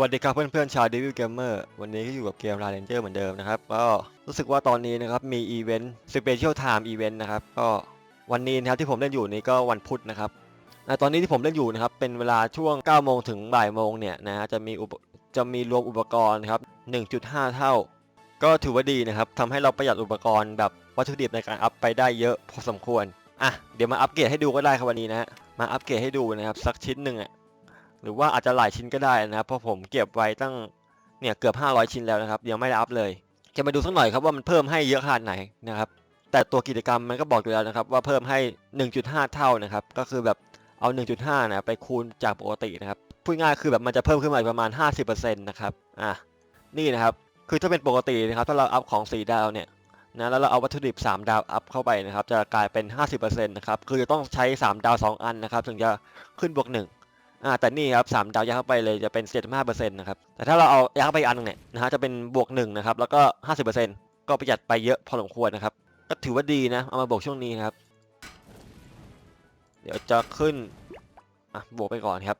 วัสดีครับเพื่อนๆชาว Devil Gamer วันนี้ก็อยู่กับเกม r a n g e r เหมือนเดิมนะครับ ก็รู้สึกว่าตอนนี้นะครับมีอีเวนต์ Special Time Event นะครับ ก็วันนี้นะครับที่ผมเล่นอยู่นี้ก็วันพุธนะครับตอนนี้ที่ผมเล่นอยู่นะครับเป็นเวลาช่วง 9 โมงถึงบ่ายโมงเนี่ยนะฮะจะมีอุปจะมีรวมอุปกรณ์ครับ 1.5 เท่า ก็ถือว่าดีนะครับทำให้เราประหยัดอุปกรณ์แบบวัตถุดิบในการอัพไปได้เยอะพอสมควรอะเดี๋ยวมาอัปเกรดให้ดูก็ได้ครับวันนี้นะฮะมาอัปเกรดให้ดูนะครับสักชิ้นหนึ่งอะ หรือว่าอาจจะหลายชิ้นก็ได้นะครับเพราะผมเก็บไว้ตั้งเนี่ยเกือบ 500 ชิ้นแล้วนะครับยังไม่ได้อัพเลย จะมาดูสักหน่อยครับว่ามันเพิ่มให้เยอะขนาดไหนนะครับแต่ตัวกิจกรรมมันก็บอกอยู่แล้วนะครับว่าเพิ่มให้ 1.5 เท่านะครับก็คือแบบเอา 1.5นะไปคูณจากปกตินะครับพูดง่ายคือแบบมันจะเพิ่มขึ้นมาอีกประมาณ 50%นะครับอะนี่นะครับคือถ้าเป็นปกตินะครับถ้าเราอัพของ 4 ดาวเนี่ยนะแล้วเราเอาวัตถุดิบ 3 ดาวอัพเข้าไปนะครับจะกลายเป็น 50%นะครับคือจะต้องใช้ 3 ดาว 2 อันนะครับถึงจะขึ้นบวก 1 อ่าแต่นี่ครับสามดาวยัดเข้าไปเลยจะเป็น75%นะครับแต่ถ้าเราเอายัดเข้าไปอันหนึงเนี่ยนะฮะจะเป็นบวก1นะครับแล้วก็ 50%ก็ประหยัดไปเยอะพอสมควรนะครับก็ถือว่าดีนะเอามาบวกช่วงนี้นครับ เดี๋ยวจะขึ้นอะบวกไปก่อนครับ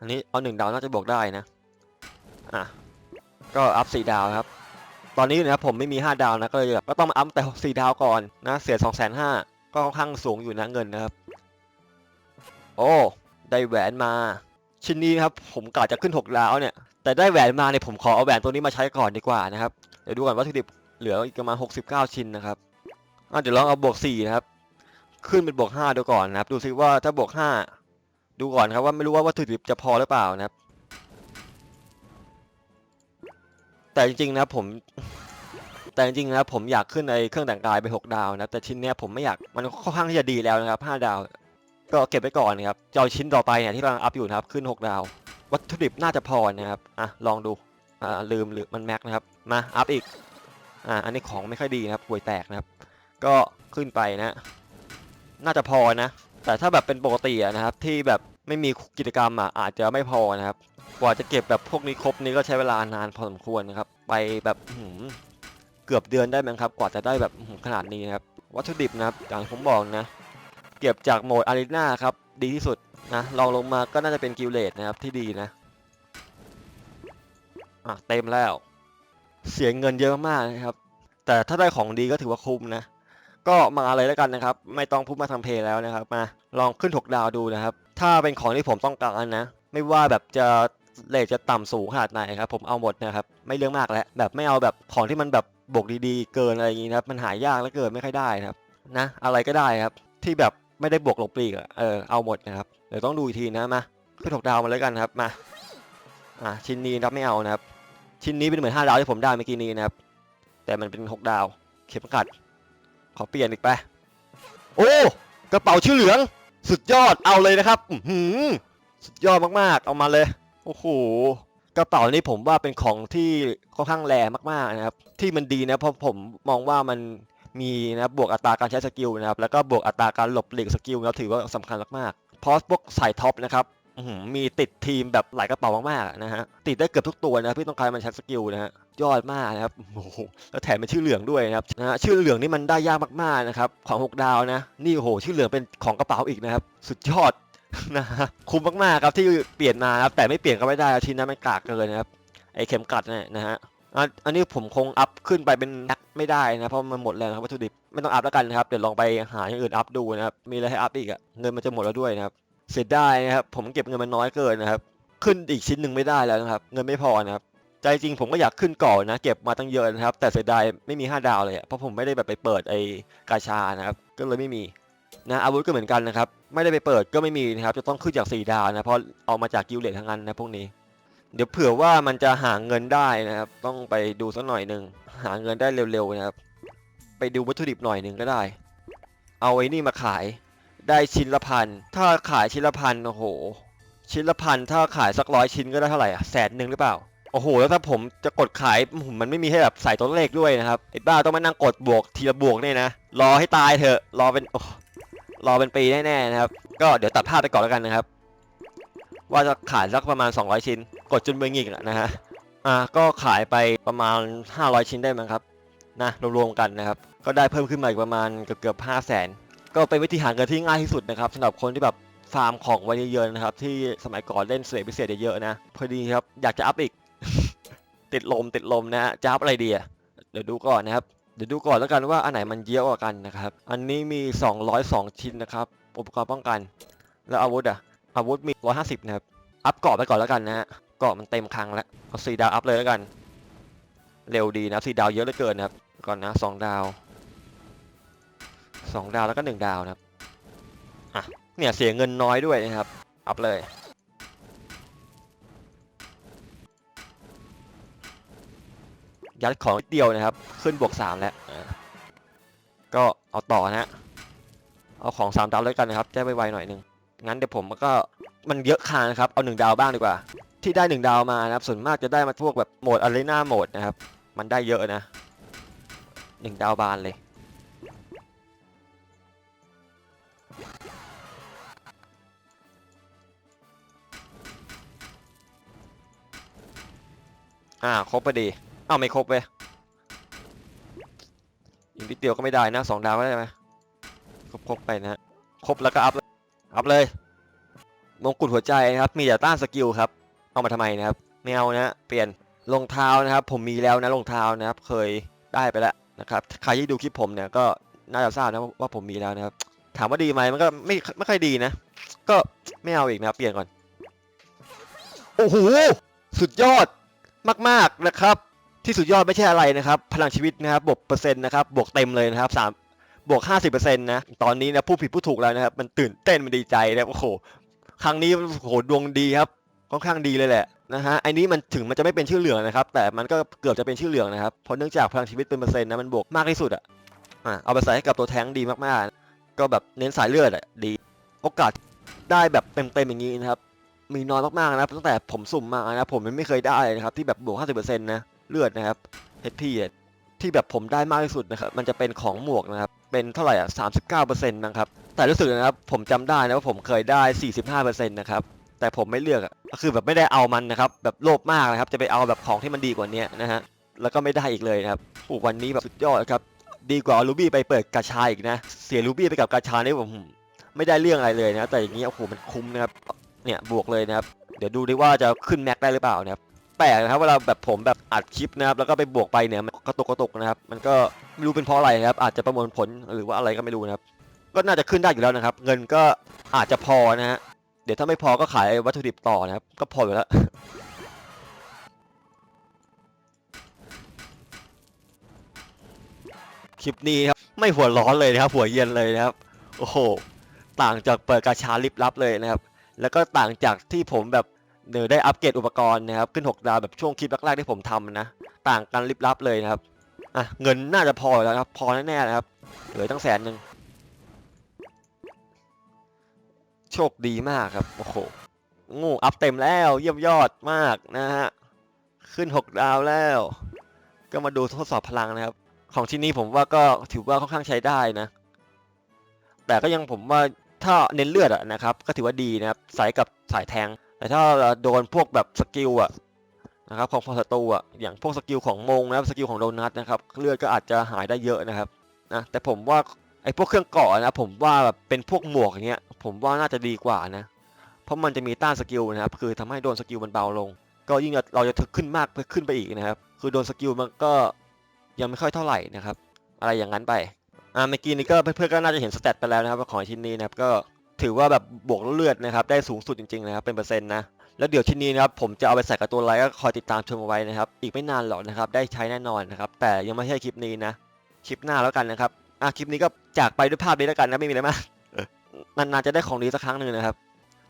อันนี้เอาหนึ่งดาวน่าจะบวกได้นะอะก็อัพสี่ดาวครับตอนนี้นะครับผมไม่มี 5 ดาวนะก็เลยแบบก็ต้องมาอัพแต่4ดาวก่อนนะเสีย2 5 0 0 0ก็ค่อนข้างสูงอยู่นะเงินนะครับ โอ้ ได้แหวนมา ชิ้นนี้นะครับผมกะจะขึ้น6ดาวเนี่ย แต่ได้แหวนมาเนี่ยผมขอเอาแหวนตัวนี้มาใช้ก่อนดีกว่านะครับ เดี๋ยวดูก่อนวัตถุดิบเหลืออีกประมาณ 69 ชิ้นนะครับอะเดี๋ยวลองเอาบวก4นะครับ ขึ้นเป็นบวก5ดูก่อนนะครับ ดูซิว่าถ้าบวก5ดูก่อนครับว่าไม่รู้ว่าวัตถุดิบจะพอหรือเปล่านะครับ แต่จริงๆนะครับผมแต่จริงๆนะครับผมอยากขึ้นในเครื่องแต่งกายไป 6 ดาวนะแต่ชิ้นเนี้ยผมไม่อยากมันค่อนข้างที่จะดีแล้วนะครับ 5 ดาว ก็เก็บไว้ก่อนนะครับจะเอาชิ้นต่อไปเนี่ยที่กำลังอัพอยู่นะครับขึ้น 6 ดาว วัตถุดิบน่าจะพอนะครับอะลองดูอ่าลืมหรือมันแม็กนะครับมาอัพอีกอ่าอันนี้ของไม่ค่อยดีนะครับห่วยแตกนะครับ ก็ขึ้นไปนะน่าจะพอนะ แต่ถ้าแบบเป็นปกตินะครับที่แบบไม่มีกิจกรรมอะอาจจะไม่พอนะครับ กว่าจะเก็บแบบพวกนี้ครบนี้ก็ใช้เวลานานพอสมควรนะครับ ไปแบบหืมเกือบเดือนได้มั้งครับ กว่าจะได้แบบขนาดนี้นะครับ วัตถุดิบนะครับอย่างผมบอกนะ เก็บจากโหมดอารีนาครับ ดีที่สุดนะลองลงมาก็น่าจะเป็นกิลเลตนะครับที่ดีนะอะเต็มแล้ว เสียเงินเยอะมากนะครับ แต่ถ้าได้ของดีก็ถือว่าคุ้มนะ ก็มาอะไรแล้วกันนะครับ ไม่ต้องพูดมาทำเพลย์แล้วนะครับ มาลองขึ้น6ดาวดูนะครับ ถ้าเป็นของที่ผมต้องการนะ ไม่ว่าแบบจะเลทจะต่ำสูงขนาดไหนครับ ผมเอาหมดนะครับ ไม่เรื่องมากแล้ว แบบไม่เอาแบบของที่มันแบบบวกดีๆ เกินอะไรอย่างงี้นะครับ มันหายากแล้วเกินไม่ค่อยได้นะครับ นะ อะไรก็ได้ครับ ที่แบบ ไม่ได้บวกลบปลีกอะเออเอาหมดนะครับเดี๋ยวต้องดูอีกทีนะมาขึ้นหกดาวมาแล้วกันครับมาอะชิ้นนี้รับไม่เอานะครับ ชิ้นนี้เป็นเหมือนห้าดาวที่ผมได้เมื่อกี้นี้นะครับ แต่มันเป็นหกดาว เข็มกัด ขอเปลี่ยนอีกไปโอ้กระเป๋าชื่อเหลือง สุดยอดเอาเลยนะครับหือสุดยอดมากๆ เอามาเลยโอ้โหกระเป๋านี้ผมว่าเป็นของที่ค่อนข้างแรงมากๆนะครับ ที่มันดีนะเพราะผมมองว่ามัน มีนะบวกอัตราการใช้สกิลนะครับแล้วก็บวกอัตราการหลบหลีกสกิลนะถือว่าสำคัญมากๆเพราะพวกสายท็อปนะครับมีติดทีมแบบหลายกระเป๋ามากๆนะฮะติดได้เกือบทุกตัวนะที่ต้องการมันใช้สกิลนะฮะยอดมากนะครับโอ้โหแล้วแถมเป็นชื่อเหลืองด้วยนะครับนะฮะชื่อเหลืองนี่มันได้ยากมากๆนะครับของ6ดาวนะนี่โอ้โหชื่อเหลืองเป็นของกระเป๋าอีกนะครับสุดยอดนะฮะคุ้มมากๆครับที่เปลี่ยนมาครับแต่ไม่เปลี่ยนก็ไม่ได้ครับชิ้นนั้นมันกากเกินนะครับไอเข็มกัดเนี่ยนะฮะ อันนี้ผมคงอัพขึ้นไปเป็นแม็กไม่ได้นะเพราะมันหมดแล้วครับวัตถุดิบไม่ต้องอัพแล้วกันนะครับเดี๋ยวลองไปหาอย่างอื่นอัพดูนะครับมีอะไรให้อัพอีกอะเงินมันจะหมดแล้วด้วยนะครับเสียดายนะครับผมเก็บเงินมันน้อยเกินนะครับ ขึ้นอีกชิ้นหนึ่งไม่ได้แล้วนะครับ เงินไม่พอนะครับใจจริงผมก็อยากขึ้นก่อนนะ เก็บมาตั้งเยอะนะครับ แต่เสียดายไม่มี 5 ดาวเลยเพราะผมไม่ได้แบบไปเปิดไอ้กาชานะครับ ก็เลยไม่มีนะอาวุธก็เหมือนกันนะครับ ไม่ได้ไปเปิดก็ไม่มีนะครับ จะต้องขึ้นจาก 4 ดาวนะเพราะเอามาจากกิลเลตทั้งนั้นนะพวกนี้ เดี๋ยวเผื่อว่ามันจะหาเงินได้นะครับ ต้องไปดูสักหน่อยหนึ่งหาเงินได้เร็วๆนะครับ ไปดูวัตถุดิบหน่อยหนึ่งก็ได้ เอาไอ้นี่มาขายได้ชิ้นละพันถ้าขายชิ้นละพันโอ้โห ชิ้นละพันถ้าขายสักร้อยชิ้นก็ได้เท่าไหร่อะแสนหนึ่งหรือเปล่าโอ้โหแล้วถ้าผมจะกดขายผมมันไม่มีให้แบบใส่ตัวเลขด้วยนะครับไอ้บ้าต้องมานั่งกดบวกทีละบวกเนี่ยนะรอให้ตายเถอะรอเป็นรอเป็นปีแน่ๆนะครับ ก็เดี๋ยวตัดภาพไปก่อนแล้วกันนะครับ ว่าจะขายสักประมาณ 200 ชิ้น กดจนเบื่อหงิกนะฮะอ่าก็ขายไปประมาณ 500 ชิ้นได้มั้งครับนะรวมๆกันนะครับ ก็ได้เพิ่มขึ้นมาอีกประมาณเกือบๆ5 0 0 0 0นก็เป็นวิธีหาเงินที่ง่ายที่สุดนะครับสำหรับคนที่แบบฟาร์มของไว้เยอะๆนะครับ ที่สมัยก่อนเล่นเสยพิเศษเยอะๆนะ พอดีครับอยากจะอัพอีก ติดลมติดลมนะฮะจะอัพอะไรดีอะเดี๋ยวดูก่อนนะครับเดี๋ยวดูก่อนแล้วกันว่าอันไหนมันเยอะกว่ากันนะครับ อันนี้มี 202 ชิ้นนะครับ อุปกรณ์ป้องกัน แล้วอาวุธอะ อาวุธมี 150 นะครับ อัพเกาะไปก่อนแล้วกันนะฮะเกาะมันเต็มครั้งแล้วเอาสี่ดาวอัพเลยแล้วกัน เร็วดีนะสี่ดาวเยอะเหลือเกินนะครับ ก่อนนะสองดาวสองดาวแล้วก็หนึ่งดาวนะครับ อะ เนี่ยเสียเงินน้อยด้วยนะครับ อัพเลย ยัดของเดียวนะครับ ขึ้นบวกสามแล้ว ก็เอาต่อนะฮะเอาของสามดาวแล้วกันนะครับจะไวๆหน่อยนึง งั้นเดี๋ยวผมก็มันเยอะคานะครับเอาหนึ่งดาวบ้างดีกว่า ที่ได้หนึ่งดาวมานะครับส่วนมากจะได้มาพวกแบบโหมดอารีนาโหมดนะครับ มันได้เยอะนะหนึ่งดาวบานเลยอ่าครบพอดีอ้าวไม่ครบเว้ยอีกนิดเดียวก็ไม่ได้นะสองดาวก็ได้ไหมครบครบไปนะครบแล้วก็อัพ อัพเลย มงกุฎหัวใจนะครับ มีแต่ต้านสกิลครับ เอามาทำไมนะครับ ไม่เอานะ เปลี่ยนรองเท้านะครับ ผมมีแล้วนะรองเท้านะครับ เคยได้ไปแล้วนะครับ ใครที่ดูคลิปผมเนี่ยก็น่าจะทราบนะว่าว่าผมมีแล้วนะครับ ถามว่าดีไหมมันก็ไม่ไม่ค่อยดีนะ ก็ไม่เอาอีกนะครับ เปลี่ยนก่อน โอ้โห สุดยอดมาก ๆนะครับ ที่สุดยอดไม่ใช่อะไรนะครับ พลังชีวิตนะครับบวกเปอร์เซ็นต์นะครับ บวกเต็มเลยนะครับสาม บวก 50%นะ ตอนนี้นะผู้ผิดผู้ถูกแล้วนะครับ มันตื่นเต้นมันดีใจนะโอ้โห ครั้งนี้โอ้โหดวงดีครับค่อนข้างดีเลยแหละนะฮะไอ้นี้มันถึงมันจะไม่เป็นชื่อเหลืองนะครับ แต่มันก็เกือบจะเป็นชื่อเหลืองนะครับเพราะเนื่องจากพลังชีวิตเป็นเปอร์เซ็นต์นะมันบวกมากที่สุดอะอะเอาไปใส่ให้กับตัวแท้งดีมากๆ ก็แบบเน้นสายเลือดอะดีโอกาสได้แบบเต็มๆอย่างนี้นะครับมีน้อยมากๆนะครับตั้งแต่ผมสุ่มมานะผมยังไม่เคยได้นะครับที่แบบบวก 50%นะเลือดนะครับ HP อะที่แบบผมได้มากที่สุดนะครับมันจะเป็นของหมวกนะครับ เป็นเท่าไหร่อะ39%นะครับ แต่รู้สึกนะครับผมจำได้นะว่าผมเคยได้45%นะครับ แต่ผมไม่เลือกอะคือแบบไม่ได้เอามันนะครับ แบบโลภมากนะครับ จะไปเอาแบบของที่มันดีกว่านี้นะฮะ แล้วก็ไม่ได้อีกเลยนะครับโอ้วันนี้แบบสุดยอดครับ ดีกว่าลูบี้ไปเปิดกาชาอีกนะ เสียลูบี้ไปกับกาชานี่ผมไม่ได้เรื่องอะไรเลยนะ แต่อย่างนี้โอ้โหมันคุ้มนะครับ เนี่ยบวกเลยนะครับ เดี๋ยวดูดิว่าจะขึ้นแม็กได้หรือเปล่านะครับ แปลกนะครับเวลาแบบผมแบบอัดคลิปนะครับแล้วก็ไปบวกไปเนี่ยมันกระตุกกระตุกนะครับ มันก็ไม่รู้เป็นเพราะอะไรนะครับ อาจจะประมวลผลหรือว่าอะไรก็ไม่รู้นะครับ ก็น่าจะขึ้นได้อยู่แล้วนะครับ เงินก็อาจจะพอนะฮะเดี๋ยวถ้าไม่พอก็ขายวัตถุดิบต่อนะครับ ก็พออยู่แล้วคลิปนี้ครับไม่หัวร้อนเลยนะครับ หัวเย็นเลยนะครับ โอ้โห ต่างจากเปิดกาชาลิบลับเลยนะครับ แล้วก็ต่างจากที่ผมแบบ เดี๋ยวได้อัปเกรดอุปกรณ์นะครับ ขึ้น 6 ดาวแบบช่วงคลิปแรกๆที่ผมทำนะ ต่างกันลิบลับเลยนะครับ อะ เงินน่าจะพอแล้วครับ พอแน่ๆนะครับ เหลือตั้งแสนหนึ่ง โชคดีมากครับ โอ้โห งูอัพเต็มแล้ว เยี่ยมยอดมากนะฮะ ขึ้น 6 ดาวแล้ว ก็มาดูทดสอบพลังนะครับ ของที่นี่ผมว่าก็ถือว่าค่อนข้างใช้ได้นะ แต่ก็ยังผมว่าถ้าเน้นเลือดอะนะครับ ก็ถือว่าดีนะครับ สายกับสายแทง แต่ถ้าโดนพวกแบบสกิลอะนะครับของพอศัตรูอะอย่างพวกสกิลของมงนะครับสกิลของโดนัทนะครับเลือดก็อาจจะหายได้เยอะนะครับนะแต่ผมว่าไอ้พวกเครื่องเกาะนะผมว่าแบบเป็นพวกหมวกอย่างเงี้ยผมว่าน่าจะดีกว่านะเพราะมันจะมีต้านสกิลนะครับคือทำให้โดนสกิลมันเบาลง ก็ยิ่งเราจะถึกขึ้นมากขึ้นไปอีกนะครับ คือโดนสกิลมันก็ยังไม่ค่อยเท่าไหร่นะครับ อะไรอย่างนั้นไปอ่าเมื่อกี้นี้ก็เพื่อนๆก็น่าจะเห็นสเตตไปแล้วนะครับของชิ้นนี้นะครับก็ ถือว่าแบบบวกเลือดนะครับได้สูงสุดจริงๆนะครับเป็นเปอร์เซ็นต์นะแล้วเดี๋ยวชิ้นนี้นะครับผมจะเอาไปใส่กับตัวไลท์ก็คอยติดตามชมเอาไว้นะครับ อีกไม่นานหรอกนะครับ ได้ใช้แน่นอนนะครับ แต่ยังไม่ใช่คลิปนี้นะ คลิปหน้าแล้วกันนะครับอะคลิปนี้ก็จากไปด้วยภาพนี้แล้วกันนะไม่มีอะไรมากนานๆจะได้ของดีสักครั้งหนึ่งนะครับ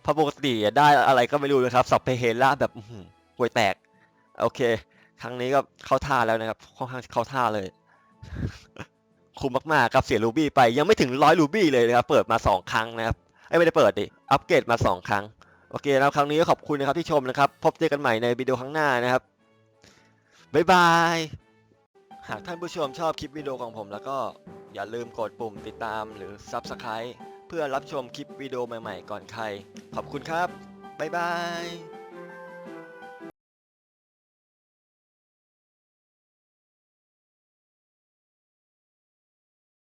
เพราะปกติได้อะไรก็ไม่รู้นะครับสับเพเฮล่าแบบห่วยแตก โอเค ครั้งนี้ก็เข้าท่าแล้วนะครับค่อนข้างเข้าท่าเลย คุ้มมากๆครับเสียรูบี้ไปยังไม่ถึงร้อยรูบี้เลยนะครับเปิดมา2ครั้งนะครับ ไอ้ไม่ได้เปิดดิ อัปเกรดมา 2 ครั้ง โอเคแล้วครั้งนี้ก็ขอบคุณนะครับที่ชมนะครับ พบเจอกันใหม่ในวิดีโอครั้งหน้านะครับ บ๊ายบาย หากท่านผู้ชมชอบคลิปวิดีโอของผม แล้วก็อย่าลืมกดปุ่มติดตามหรือ Subscribe เพื่อรับชมคลิปวิดีโอใหม่ๆ ก่อนใคร ขอบคุณครับ บ๊ายบาย